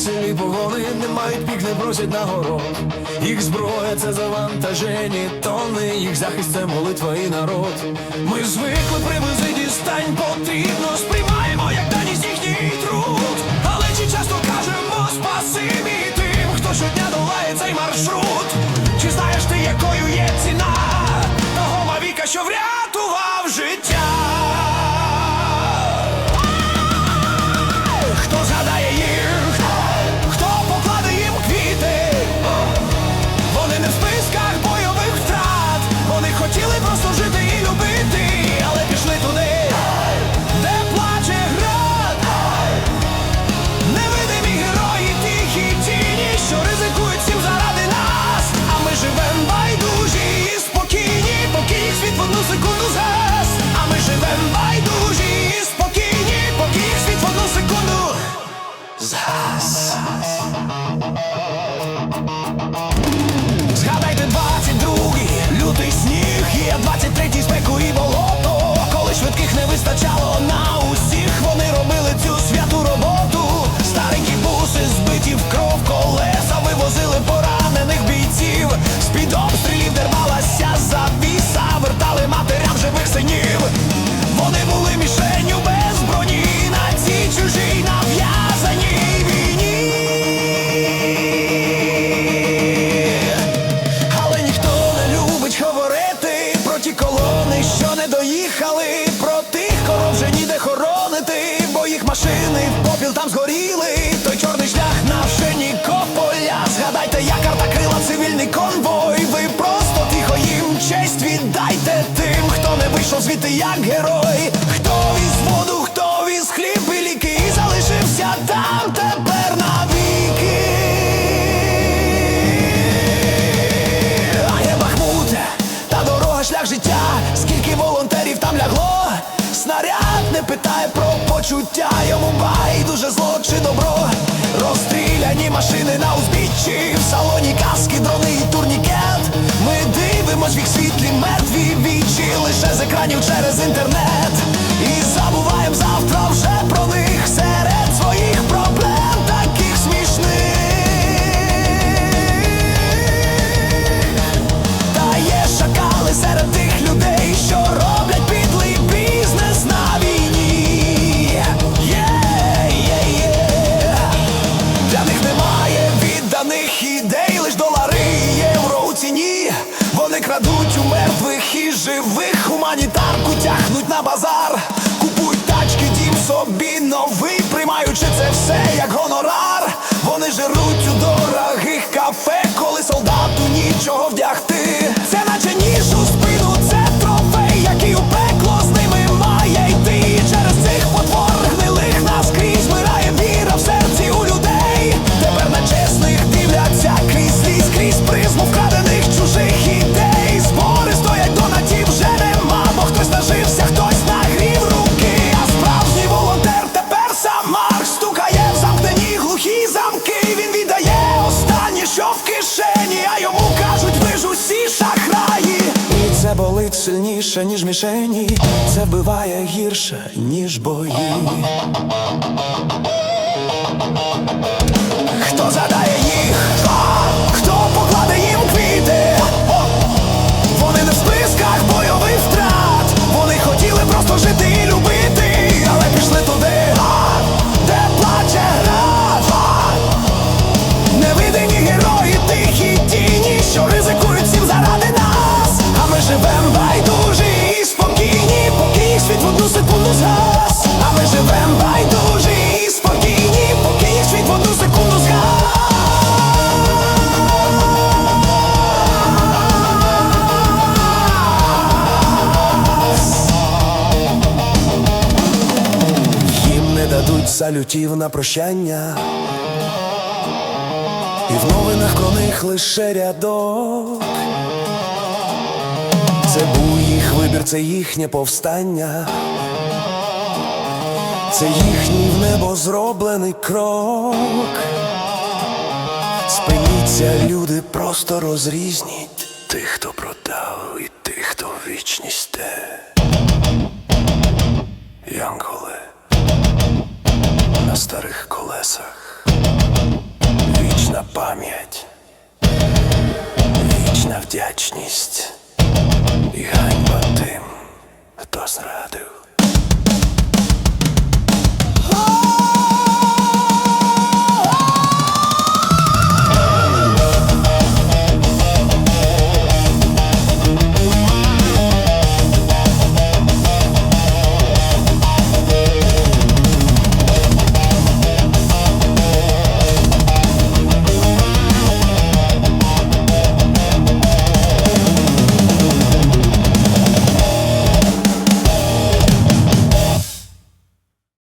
Пікселі, бо не мають пік, не просять нагород. Їх зброя це завантажені тони, їх захист це молитва і народ. Ми звикли при визиді стань потрібно, сприймаємо як даність їхній труд. Але чи часто кажемо спасибі тим, хто щодня долає цей маршрут? Чи знаєш ти, якою є ціна того мавіка, що врятував є їх машини в попіл там згоріли. Той чорний шлях на Нікополя. Згадайте, як арта крила цивільний конвой. Ви просто тихо їм честь віддайте тим, хто не вийшов звідти як герой. Хто із воду, хто із хліб почуття, йому байдуже зло чи добро. Розстріляні машини на узбіччі, в салоні каски, дрони і турнікет. Ми дивимось в їх світлі мертві вічі, лише з екранів через інтернет. Базар, купують тачки, дім собі новий, приймаючи це все як гонорар. Вони жируть у дорогих кафе, коли солдату нічого вдягти. Замки. Він віддає останнє, що в кишені, а йому кажуть, ви ж усі шахраї. І це болить сильніше, ніж мішені. Це вбиває гірше, ніж бої. Салютів на прощання. І в новинах про них лише рядок. Це був їх вибір, це їхнє повстання. Це їхній в небо зроблений крок. Спиніться, люди, просто розрізніть тих, хто продав, і тих, хто вічність те. Пам'ять, вічна вдячність